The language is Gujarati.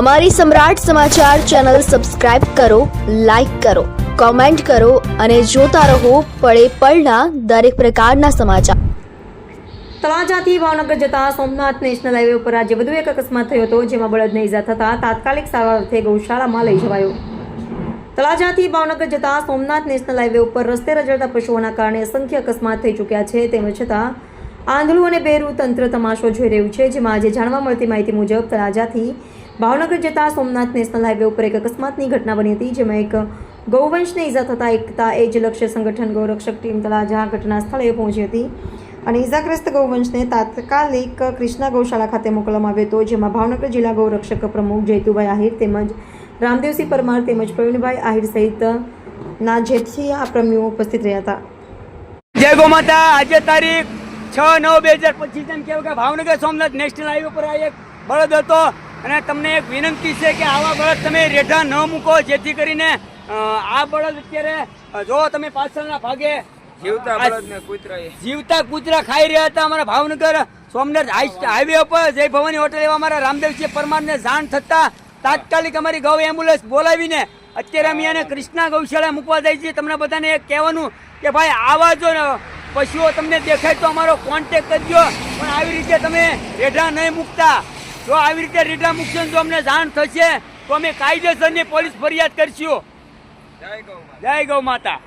અમારી સમ્રાટ સમાચાર ચેનલ સબસ્ક્રાઇબ કરો, લાઇક કરો, કોમેન્ટ કરો અને જોતા રહો પળે પળના દરેક પ્રકારના સમાચાર. તળાજાથી ભાવનગર જતા સોમનાથ નેશનલ હાઈવે ઉપર આજે વધુ એક અકસ્માત થયો હતો, જેમાં બળદને ઈજા થતાં તાત્કાલિક સારવાર અર્થે ગૌશાળામાં લઈ જવાયો. તળાજાથી ભાવનગર જતા સોમનાથ નેશનલ હાઈવે ઉપર રસ્તે રજડતા પશુઓના કારણે અસંખ્ય અકસ્માત થઈ ચૂક્યા છે તેમ છતાં આંધળું અને બેરું તંત્ર તમાશો જોઈ રહ્યું છે, જેમાં આજે જાણવા મળતી માહિતી મુજબ તળાજાથી ભાવનગર જતા સોમનાથ નેશનલ હાઈવે ઉપર એક અકસ્માતની ઘટના બની હતી, જેમાં એક ગૌવંશને ઈજા થતાં એકતા એજ લક્ષ્ય સંગઠન ગૌરક્ષક ટીમ તળાજા ઘટના સ્થળે પહોંચી હતી અને ઈજાગ્રસ્ત ગૌવંશને તાત્કાલિક કૃષ્ણા ગૌશાળા ખાતે મોકલવામાં આવ્યો હતો, જેમાં ભાવનગર જિલ્લા ગૌરક્ષક પ્રમુખ જયતુભાઈ આહિર તેમજ રામદેવસિંહ પરમાર તેમજ પ્રવીણભાઈ આહિર સહિત ના જેથી આ પ્રમીઓ ઉપસ્થિત રહ્યા હતા. જય ગો માતા, આજે તારીખ છ નવ બે હજાર પચીસ એમ કહેવાય કે ભાવનગર સોમનાથ નેશનલ હાઈવે પર એક બળદ હતો. અને તમને એક વિનંતી છે કે આવા બળદ તમે રેઢા ન મૂકો જેથી કરીને આ બળદ અત્યારે જો તમે પાછળના ભાગે જીવતા બળદને કૂતરાએ જીવતા કૂતરા ખાઈ રહ્યા હતા અમારા ભાવનગર સોમનાથ હાઈ- હાઈવે ઉપર. જય ભવાની હોટલ એવા અમારા રામદેવજી પરમારને જાણ થતા તાત્કાલિક અમારી ગૌ એમ્બ્યુલન્સ બોલાવીને અત્યારે અમે એને કૃષ્ણા ગૌશાળા મૂકવા જાય છે તમને બધાને એક કહેવાનું કે ભાઈ આવા જો પશુઓ તમને દેખાય તો અમારો કોન્ટેક કરજો. પણ આવી રીતે તમે રેઢા નહીં મૂકતા. જો આવી રીતે રીટા મૂકશો જો અમને જાણ થશે. તો અમે કાયદેસરની પોલીસ ફરિયાદ કરશું. જય ગૌ માતા.